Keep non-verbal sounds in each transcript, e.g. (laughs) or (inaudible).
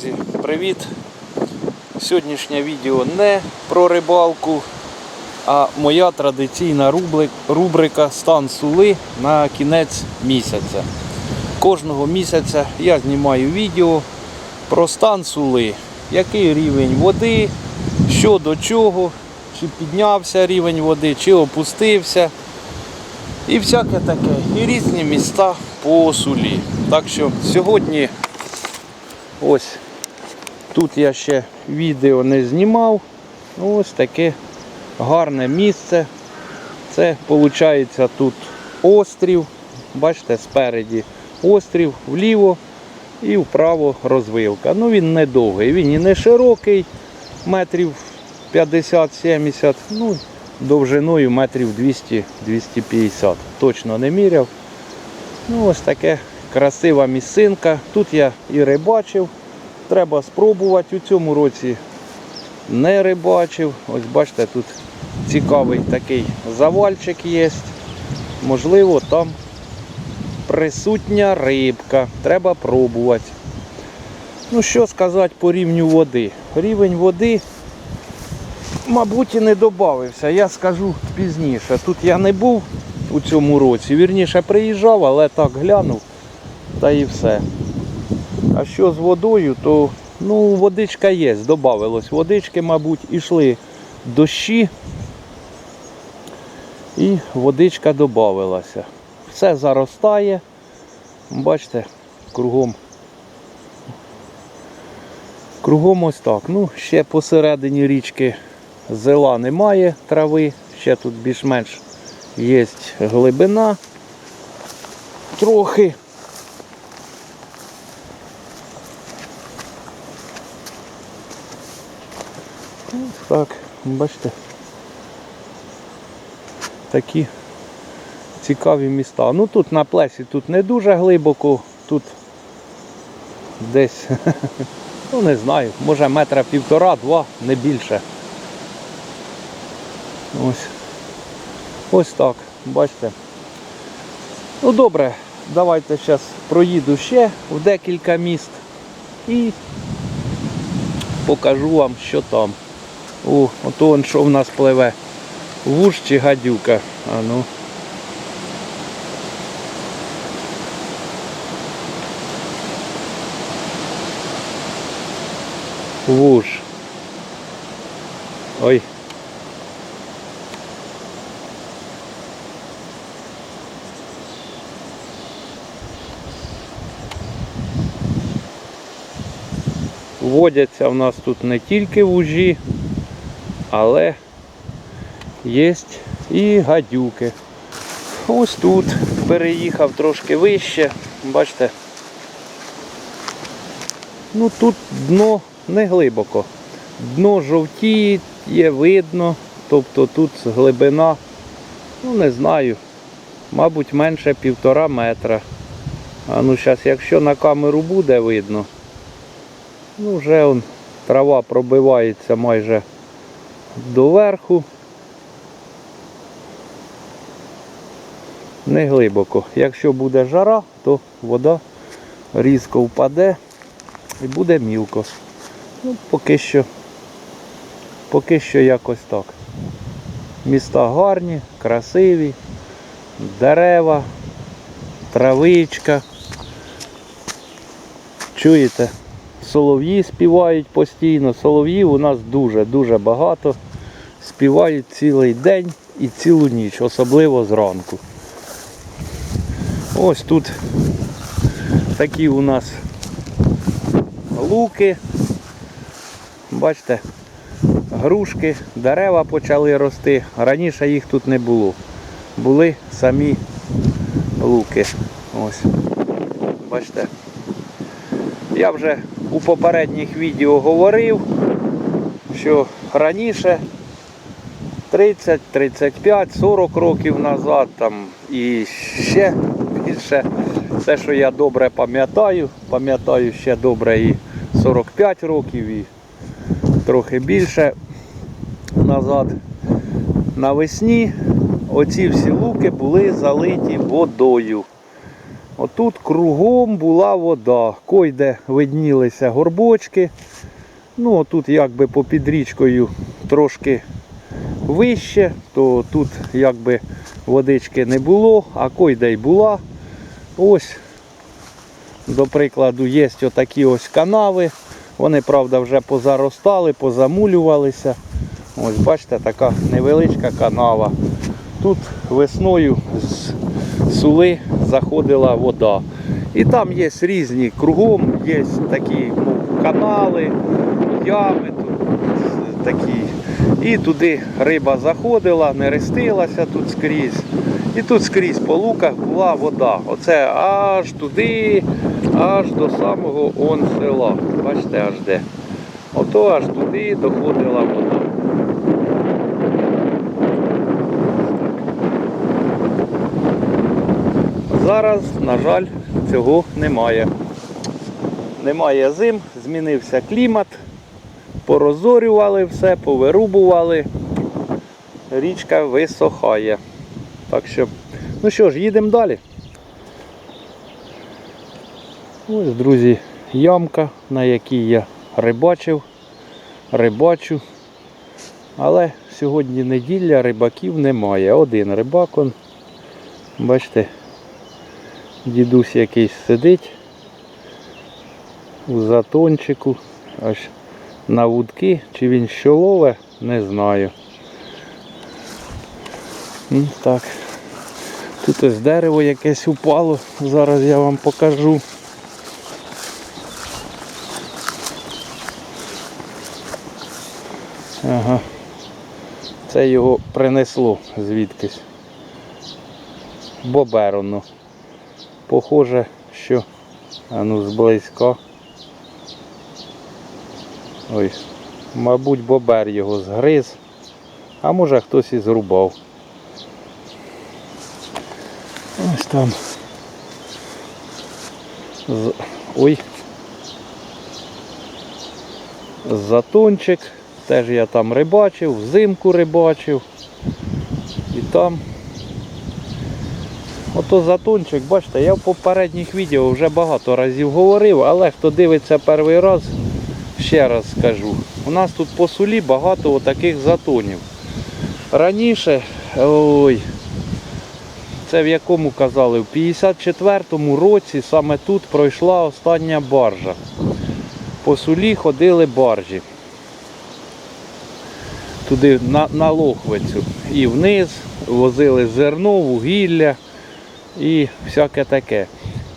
Друзі, привіт! Сьогоднішнє відео не про рибалку, а моя традиційна рубрика Стан сули на кінець місяця. Кожного місяця я знімаю відео про стан сули, який рівень води, що до чого, чи піднявся рівень води, чи опустився. І всяке таке. І різні міста по сулі. Так що сьогодні ось тут я ще відео не знімав. Ну, Ось таке гарне місце. Це виходить тут острів. Бачите, спереді острів, вліво і вправо розвилка. Ну він не довгий, він і не широкий, метрів 50-70, ну довжиною метрів 200-250. Точно не міряв. Ну, ось таке красива місцинка. Тут я і рибачив. Треба спробувати. У цьому році не рибачив. Ось бачите, тут цікавий такий завальчик є. Можливо, там присутня рибка. Треба пробувати. Ну, що сказати по рівню води? Рівень води мабуть, і не додався. Я скажу пізніше. Тут я не був у цьому році. Вірніше приїжджав, але так глянув та і все. А що з водою, то ну, водичка є, додавилось. Водички, мабуть, ішли дощі і водичка додавилася. Все заростає. Бачите, кругом. Кругом ось так. Ну, ще посередині річки зела немає трави, ще тут більш-менш є глибина трохи. Так, бачите. Такі цікаві міста. Ну тут на плесі тут не дуже глибоко, тут десь, (laughs) ну не знаю, може метра півтора-два, не більше. Ось. Ось так, бачите. Ну добре, давайте зараз проїду ще в декілька міст і покажу вам, що там. О, ото он що в нас пливе. Вуж чи гадюка. А ну. Вуж. Ой. Водяться в нас тут не тільки вужі, але є і гадюки. Ось тут переїхав трошки вище. Бачите, ну тут дно не глибоко. Дно жовтіє, видно, тобто тут глибина, ну не знаю, мабуть менше півтора метра. А ну зараз, якщо на камеру буде видно, ну вже он, трава пробивається майже доверху. Не глибоко. Якщо буде жара, то вода різко впаде і буде мілко. Ну, поки що, поки що якось так. Міста гарні, красиві, дерева, травичка. Чуєте? Солов'ї співають постійно. Солов'їв у нас дуже-дуже багато. Співають цілий день і цілу ніч, особливо зранку. Ось тут такі у нас луки. Бачите, грушки, дерева почали рости. Раніше їх тут не було. Були самі луки. Ось. Бачите. Я вже у попередніх відео говорив, що раніше 30, 35, 40 років назад там і ще більше все, що я добре пам'ятаю, пам'ятаю ще добре і 45 років, і трохи більше назад. Навесні оці всі луки були залиті водою. Отут кругом була вода. Койде виднілися горбочки. Ну, отут якби попід річкою трошки вище, то тут якби водички не було, а койде й була. Ось, до прикладу, є отакі ось канави. Вони, правда, вже позаростали, позамулювалися. Ось бачите, така невеличка канава. Тут весною з сули заходила вода. І там є різні кругом, є такі мов, канали, ями тут такі. І туди риба заходила, нерестилася тут скрізь. І тут скрізь по луках була вода. Оце аж туди, аж до самого он села. Бачите, аж де. Ото аж туди доходила вода. Зараз, на жаль, цього немає. Немає зим, змінився клімат, порозорювали все, повирубували. Річка висохає. Так що, ну що ж, їдемо далі. Ось, друзі, ямка, на якій я рибачив, рибачу. Але сьогодні неділя, рибаків немає. Один рибак, он, бачите, дідусь якийсь сидить у затончику, аж на вудки, чи він що лове, не знаю. М, Так. Тут ось дерево якесь упало, зараз я вам покажу. Ага. Це його принесло звідкись. Боберону. Похоже, що а ну зблизька. Ой, мабуть, бобер його згриз, а може хтось і зрубав. Ось там. З... Ой. Затончик. Теж я там рибачив, взимку рибачив. І там. Ото затончик, бачите, я в попередніх відео вже багато разів говорив, але хто дивиться перший раз, ще раз скажу. У нас тут по сулі багато отаких затонів. Раніше, ой, це в якому казали, в 54-му році саме тут пройшла остання баржа. По сулі ходили баржі. Туди на, на Лохвицю. І вниз возили зерно, вугілля і всяке таке.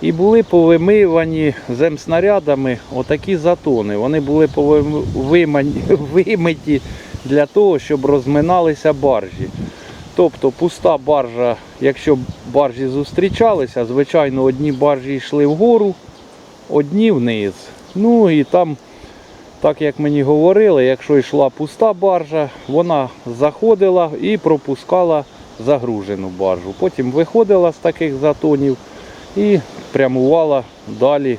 І були повимивані земснарядами отакі затони. Вони були (laughs) вимиті для того, щоб розминалися баржі. Тобто пуста баржа, якщо баржі зустрічалися, звичайно, одні баржі йшли вгору, одні вниз. Ну і там, так як мені говорили, якщо йшла пуста баржа, вона заходила і пропускала загружену баржу. Потім виходила з таких затонів і прямувала далі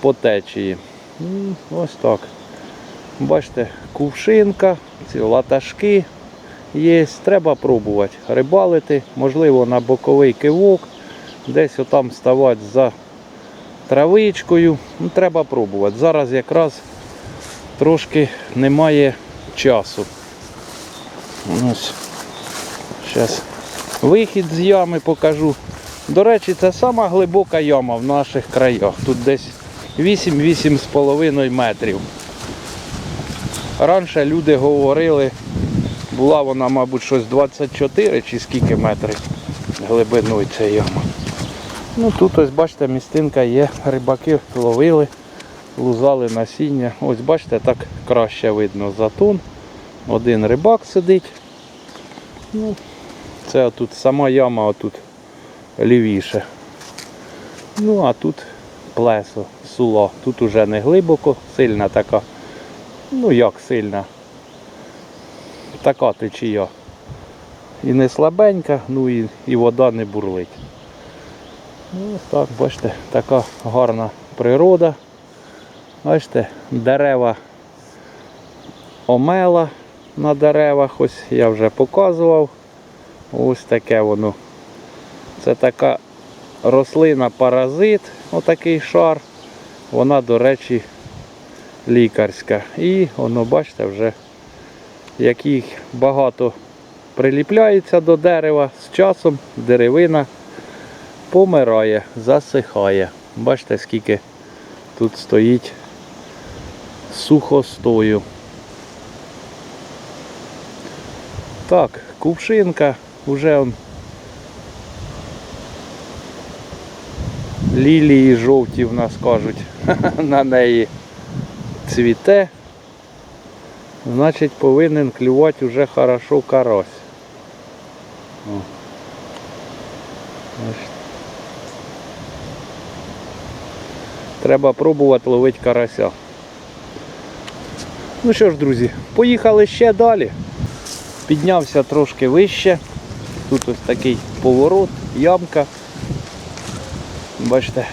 по течії. Ось так. Бачите, кувшинка, ці латашки є. Треба пробувати рибалити, можливо, на боковий кивок, десь отам ставати за травичкою. Ну, треба пробувати. Зараз якраз трошки немає часу. Ось. Зараз вихід з ями покажу. До речі, це сама глибока яма в наших краях. Тут десь 8-8,5 метрів. Раніше люди говорили, була вона, мабуть, щось 24 чи скільки метрів глибиною ця яма. Ну тут ось бачите, містинка є, рибаки ловили, лузали насіння. Ось бачите, так краще видно затон. Один рибак сидить. Ну, це тут сама яма отут лівіше. Ну а тут плесо, сула. Тут уже не глибоко, сильна така. Ну як сильна. Така течія. І не слабенька, ну і, і вода не бурлить. Ну, так, бачите, така гарна природа. Бачите, дерева омела на деревах, ось я вже показував. Ось таке воно. Це така рослина паразит, отакий шар. Вона, до речі, лікарська. І воно, бачите, вже як їх багато приліпляється до дерева, з часом деревина помирає, засихає. Бачите, скільки тут стоїть сухостою. Так, кувшинка вже он лілії жовті в нас кажуть (laughs) на неї цвіте. Значить повинен клювати вже хорошо карась. О. Треба пробувати ловити карася. Ну що ж, друзі, поїхали ще далі. Піднявся трошки вище. Тут ось такий поворот, ямка. Бачите.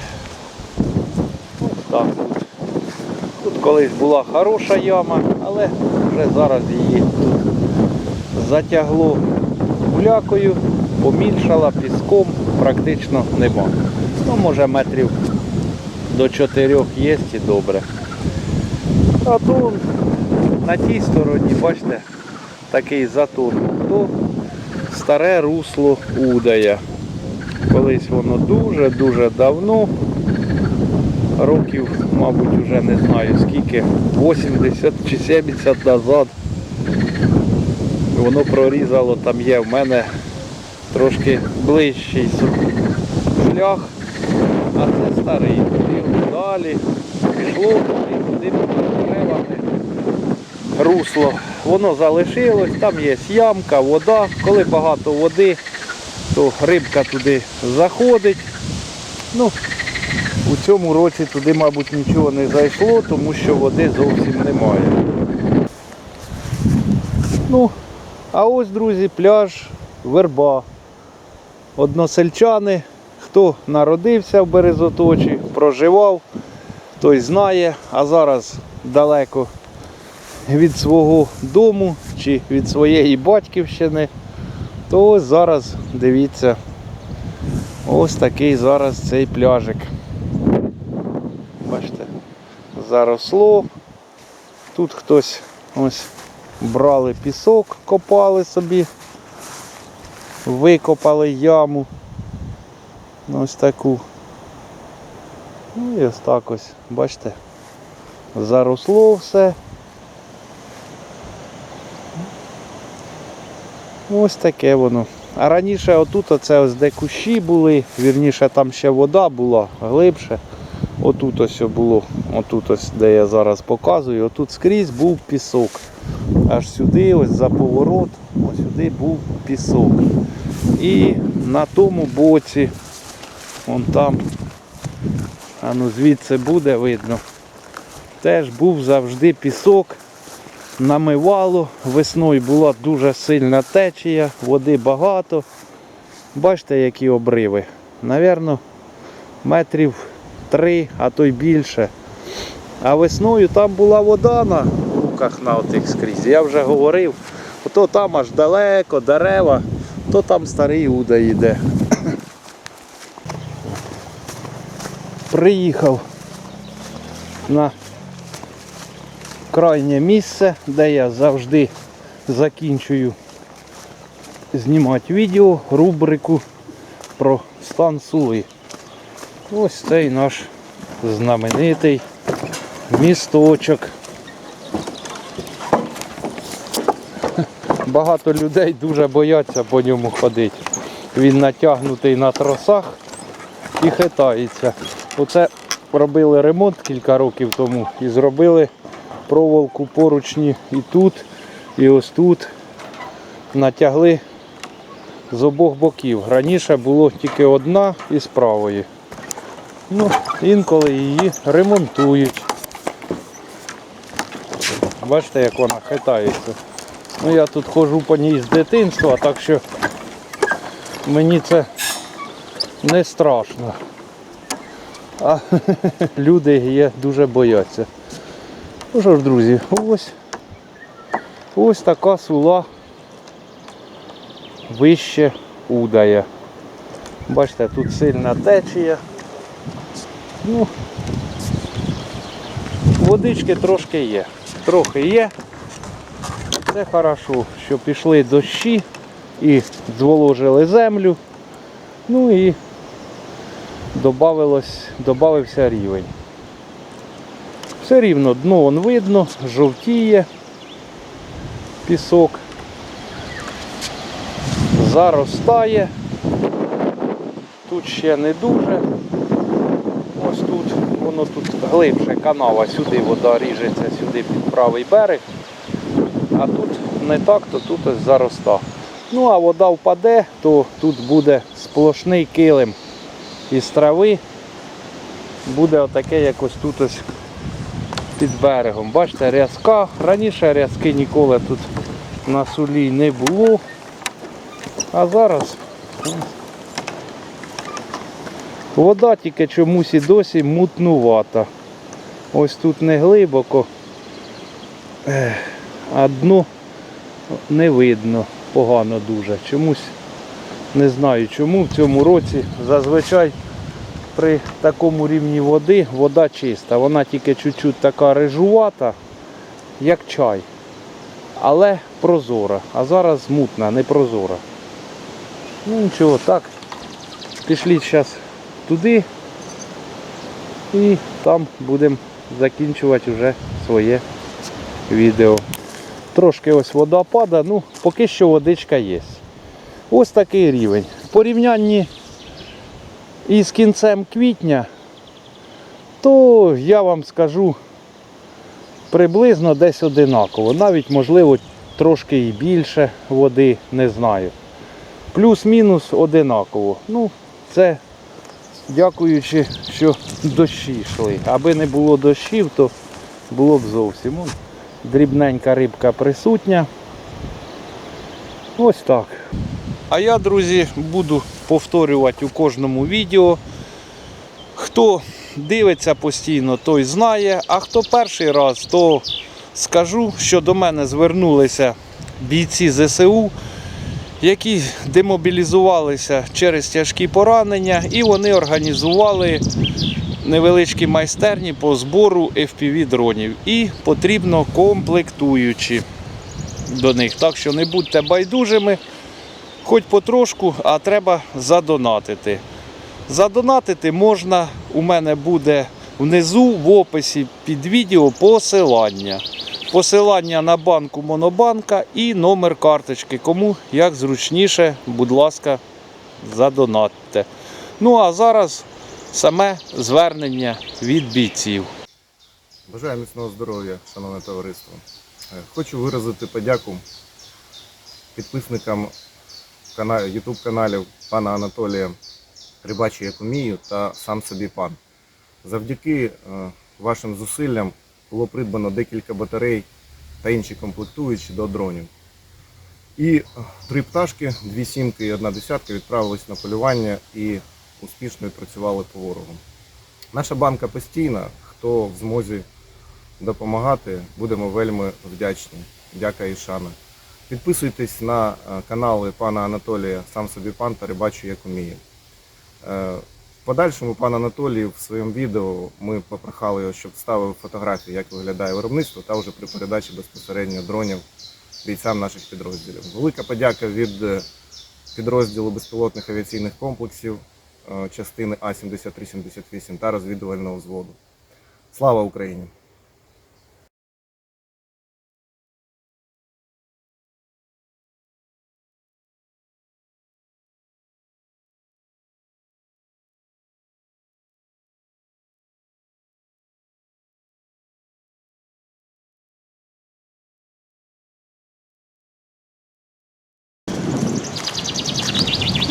Так. Тут колись була хороша яма, але вже зараз її тут затягло гулякою, помільшала піском, практично нема. Ну, може метрів до чотирьох є і добре. А то на тій стороні, бачите, такий затон. Старе русло Удая. Колись воно дуже-дуже давно, років, мабуть, вже не знаю скільки, 80 чи 70 назад. Воно прорізало, там є в мене трошки ближчий шлях, а це старий. Далі пішло туди, туди деревами русло. Воно залишилось, там є ямка, вода. Коли багато води, то рибка туди заходить. Ну, у цьому році туди, мабуть, нічого не зайшло, тому що води зовсім немає. Ну, а ось, друзі, пляж, верба. Односельчани, хто народився в Березоточі, проживав, той знає, а зараз далеко від свого дому чи від своєї батьківщини, то ось зараз дивіться, ось такий зараз цей пляжик. Бачите, заросло. Тут хтось ось брали пісок, копали собі, викопали яму. Ось таку. Ну і ось так ось, бачите, заросло все. Ось таке воно. А раніше отут оце ось де кущі були, вірніше там ще вода була глибше. Отут ось було, отут ось, де я зараз показую, отут скрізь був пісок. Аж сюди, ось за поворот, ось сюди був пісок. І на тому боці, вон там, а ну звідси буде видно, теж був завжди пісок намивало. Весною була дуже сильна течія, води багато. Бачите, які обриви. Навірно, метрів три, а то й більше. А весною там була вода на луках на отих скрізь. Я вже говорив, ото там аж далеко, дерева, то там старий уда йде. Приїхав на крайнє місце, де я завжди закінчую знімати відео, рубрику про стан сули. Ось цей наш знаменитий місточок. (laughs) Багато людей дуже бояться по ньому ходити. Він натягнутий на тросах і хитається. Оце робили ремонт кілька років тому і зробили проволоку поручні і тут, і ось тут. Натягли з обох боків. Раніше було тільки одна і з правої. Ну, інколи її ремонтують. Бачите, як вона хитається. Ну я тут ходжу по ній з дитинства, так що мені це не страшно. А (laughs) люди є дуже бояться. Ну що ж, друзі, ось ось така сула вище удає. Бачите, тут сильна течія. Ну, водички трошки є. Трохи є. Це хорошо, що пішли дощі і зволожили землю. Ну і добавився рівень. Все рівно дно вон видно, жовтіє пісок, заростає. Тут ще не дуже. Ось тут, воно тут глибше канава, сюди вода ріжеться, сюди під правий берег. А тут не так, то тут ось зароста. Ну а вода впаде, то тут буде сплошний килим із трави. Буде отаке якось тут ось під берегом. Бачите, рязка. Раніше рязки ніколи тут на сулі не було. А зараз вода тільки чомусь і досі мутнувата. Ось тут не глибоко, а дно не видно погано дуже. Чомусь не знаю чому в цьому році зазвичай при такому рівні води вода чиста. Вона тільки чуть-чуть така рижувата, як чай. Але прозора. А зараз мутна, не прозора. Ну нічого, так. Пішли зараз туди і там будемо закінчувати вже своє відео. Трошки ось вода падає, ну поки що водичка є. Ось такий рівень. Порівнянні із кінцем квітня, то я вам скажу приблизно десь одинаково. Навіть можливо трошки і більше води, не знаю. Плюс-мінус одинаково. Ну, це дякуючи, що дощі йшли. Аби не було дощів, то було б зовсім. Дрібненька рибка присутня. Ось так. А я, друзі, буду повторювати у кожному відео. Хто дивиться постійно, той знає. А хто перший раз, то скажу, що до мене звернулися бійці ЗСУ, які демобілізувалися через тяжкі поранення, і вони організували невеличкі майстерні по збору FPV дронів. І потрібно комплектуючі до них. Так що не будьте байдужими, хоч потрошку, а треба задонатити. Задонатити можна, у мене буде внизу в описі під відео посилання. Посилання на банку Монобанка і номер карточки. Кому як зручніше, будь ласка, задонатьте. Ну а зараз саме звернення від бійців. Бажаю міцного здоров'я, шановне товариство. Е, Хочу виразити подяку підписникам кана- YouTube каналів пана Анатолія Рибачі як умію та сам собі пан. Завдяки е, вашим зусиллям було придбано декілька батарей та інші комплектуючі до дронів. І е, три пташки, дві сімки і одна десятка відправились на полювання і успішно відпрацювали по ворогу. Наша банка постійна, хто в змозі допомагати, будемо вельми вдячні. Дяка і шана. Підписуйтесь на е, канали пана Анатолія, сам собі пан та як уміє. Е, В подальшому пан Анатолій в своєму відео ми попрохали його, щоб ставив фотографії, як виглядає виробництво, та вже при передачі безпосередньо дронів бійцям наших підрозділів. Велика подяка від е, підрозділу безпілотних авіаційних комплексів частини А-7378 та розвідувального взводу. Слава Україні!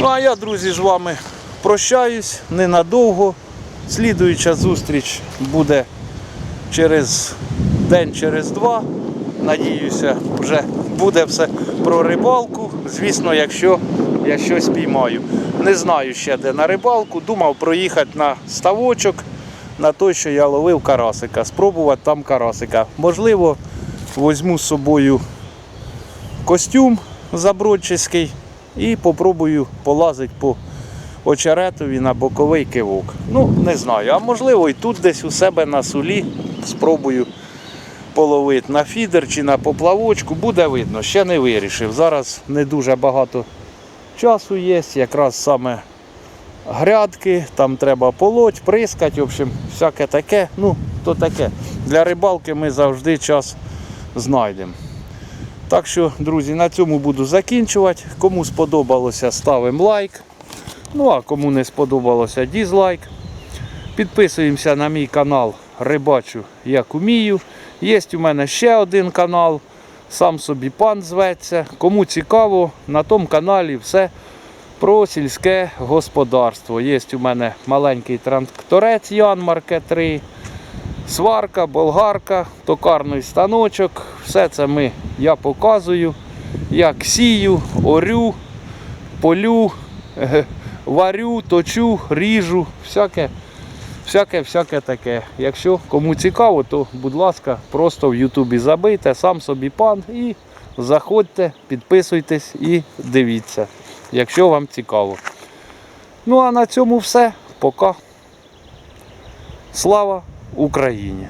Ну а я, друзі, з вами прощаюсь ненадовго. Слідуюча зустріч буде через день, через два. Надіюся, вже буде все про рибалку. Звісно, якщо я щось піймаю. Не знаю ще де на рибалку. Думав проїхати на ставочок, на той, що я ловив карасика. Спробувати там карасика. Можливо, візьму з собою костюм забродчиський і попробую полазити по очеретові на боковий кивок. Ну, не знаю. А можливо і тут десь у себе на сулі спробую половити на фідер чи на поплавочку. Буде видно, ще не вирішив. Зараз не дуже багато часу є, якраз саме грядки, там треба полоть, прискати, в общем, всяке таке. Ну, то таке. Для рибалки ми завжди час знайдемо. Так що, друзі, на цьому буду закінчувати. Кому сподобалося, ставимо лайк. Ну а кому не сподобалося, дізлайк. Підписуємося на мій канал Рибачу як умію. Є у мене ще один канал. Сам собі пан зветься. Кому цікаво, на тому каналі все про сільське господарство. Є у мене маленький тракторець Янмарке 3, сварка, болгарка, токарний станочок. Все це ми, я показую, як сію, орю, полю, (laughs) варю, точу, ріжу, всяке, всяке, всяке таке. Якщо кому цікаво, то будь ласка, просто в Ютубі забийте, сам собі пан і заходьте, підписуйтесь і дивіться, якщо вам цікаво. Ну а на цьому все. Пока. Слава Україні!